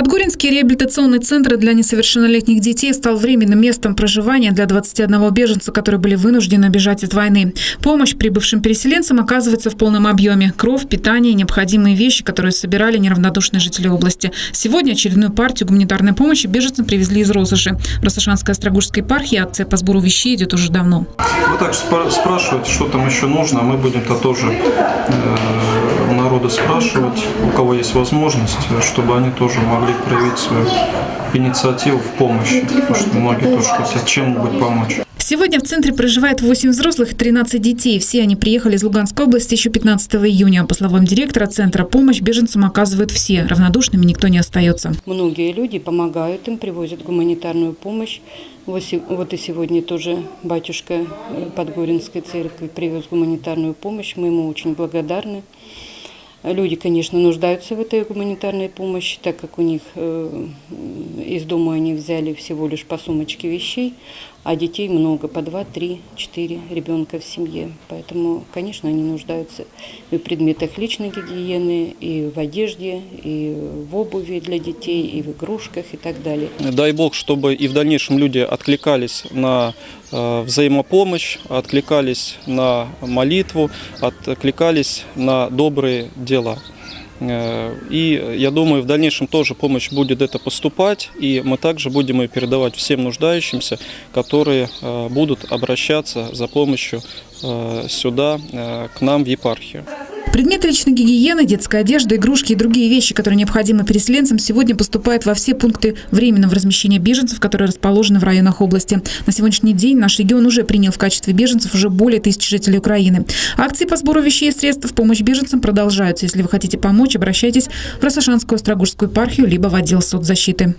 Подгоринский реабилитационный центр для несовершеннолетних детей стал временным местом проживания для 21 беженца, которые были вынуждены бежать от войны. Помощь прибывшим переселенцам оказывается в полном объеме. Кровь, питание, необходимые вещи, которые собирали неравнодушные жители области. Сегодня очередную партию гуманитарной помощи беженцам привезли из Розыши. В Росошанской Острогожской епархии акция по сбору вещей идет уже давно. Вы так спра- спрашиваете, что там еще нужно, а мы будем-то тоже э, народа спрашивать, у кого есть возможность, чтобы они тоже могли проявить свою инициативу в помощи, потому что многие тоже хотят чем-нибудь помочь. Сегодня в центре проживает 8 взрослых и 13 детей. Все они приехали из Луганской области еще 15 июня. По словам директора центра, помощь беженцам оказывают все. Равнодушными никто не остается. Многие люди помогают им, привозят гуманитарную помощь. Вот и сегодня тоже батюшка э, Подгоринской церкви привез гуманитарную помощь. Мы ему очень благодарны. Люди, конечно, нуждаются в этой гуманитарной помощи, так как у них э, из дома они взяли всего лишь по сумочке вещей, а детей много, по два, три, четыре ребенка в семье. Поэтому, конечно, они нуждаются и в предметах личной гигиены, и в одежде, и в обуви для детей, и в игрушках и так далее. Дай Бог, чтобы и в дальнейшем люди откликались на э, взаимопомощь, откликались на молитву, откликались на добрые дела. Э, И я думаю, в дальнейшем тоже помощь будет это поступать, и мы также будем ее передавать всем нуждающимся, которые э, будут обращаться за помощью э, сюда, к нам в епархию. Предметы личной гигиены, детская одежда, игрушки и другие вещи, которые необходимы переселенцам, сегодня поступают во все пункты временного размещения беженцев, которые расположены в районах области. На сегодняшний день наш регион уже принял в качестве беженцев уже более тысячи жителей Украины. Акции по сбору вещей и средств в помощь беженцам продолжаются. Если вы хотите помочь, обращайтесь в Росошанскую Острогожскую епархию либо в отдел соцзащиты.